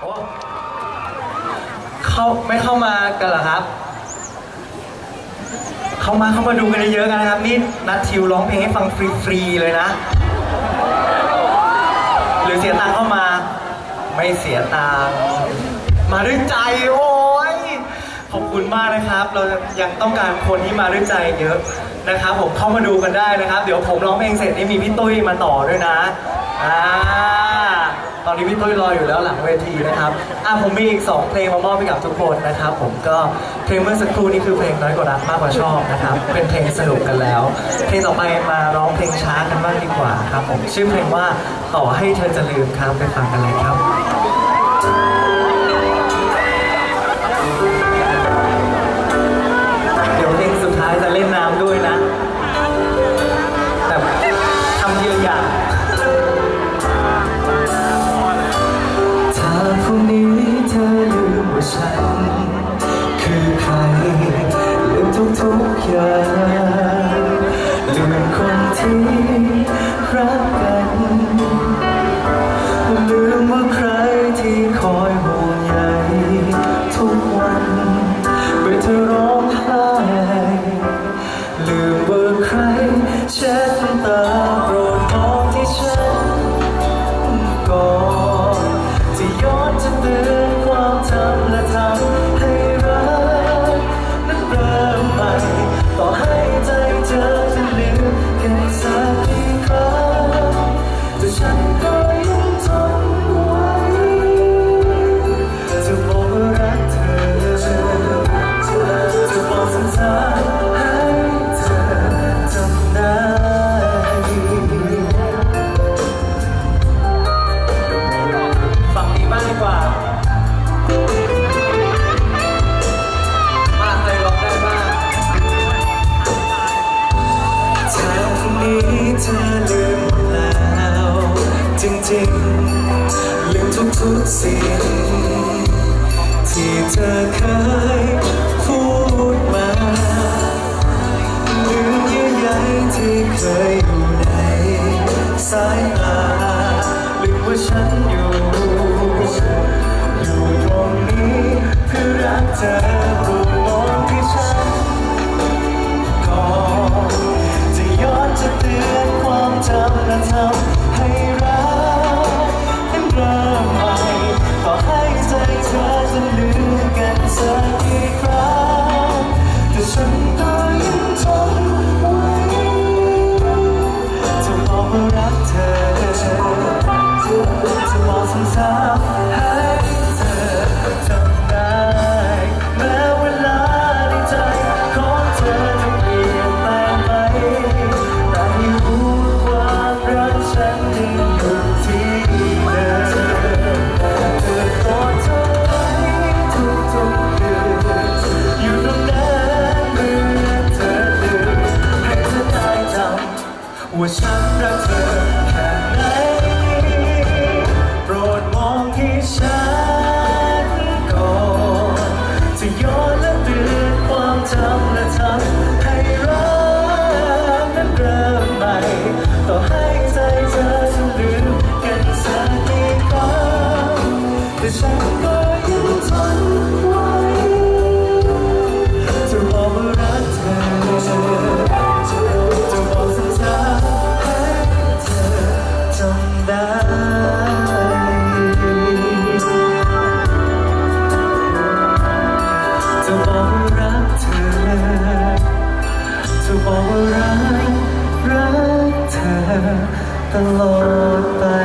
โอ้เข้าไม่เข้ามากันเหรอครับ เข้ามาเข้ามาดูกันเยอะๆกันนะครับนี่นัดทิวร้องเพลงให้ฟังฟรีๆเลยนะ หรือเสียตังค์เข้ามา ไม่เสียตังค์มาด้วยใจโอ้ยขอบคุณมากนะครับ เรายังต้องการคนที่มาด้วยใจเยอะนะครับผมเข้ามาดูกันได้นะครับ เดี๋ยวผมร้องเพลงเสร็จนี่มีพี่ตุ้ยมาต่อด้วยนะอ่า ตอนนี้พี่ตุ้ยรออยู่แล้วหลังเวทีนะครับอะผมมีอีกสองเพลงมามอบให้กับทุกคนนะครับ ผมก็เพลงเมื่อสักครู่นี้คือเพลงน้อยกว่ารักมากกว่าชอบนะครับ เป็นเพลงสนุกกันแล้ว เพลงต่อไปมาร้องเพลงช้ากันบ้างดีกว่าครับ ผมชื่อเพลงว่าต่อให้เธอจะลืมครับไปฟังกันเลยครับ ก ทุกๆสิ่งที่เธอเคยพูดมาลืมเยื่อใยที่เคย ว่าฉันรักเธอแค่ไหน โปรดมองที่ฉันก่อนจะย้อนและเตือนความจำและทำให้รักนั้นเริ่มใหม่ ต่อให้ใจเธอจะลืมกันสักกี่ครั้งแต่ฉันก็ยังทน the Lord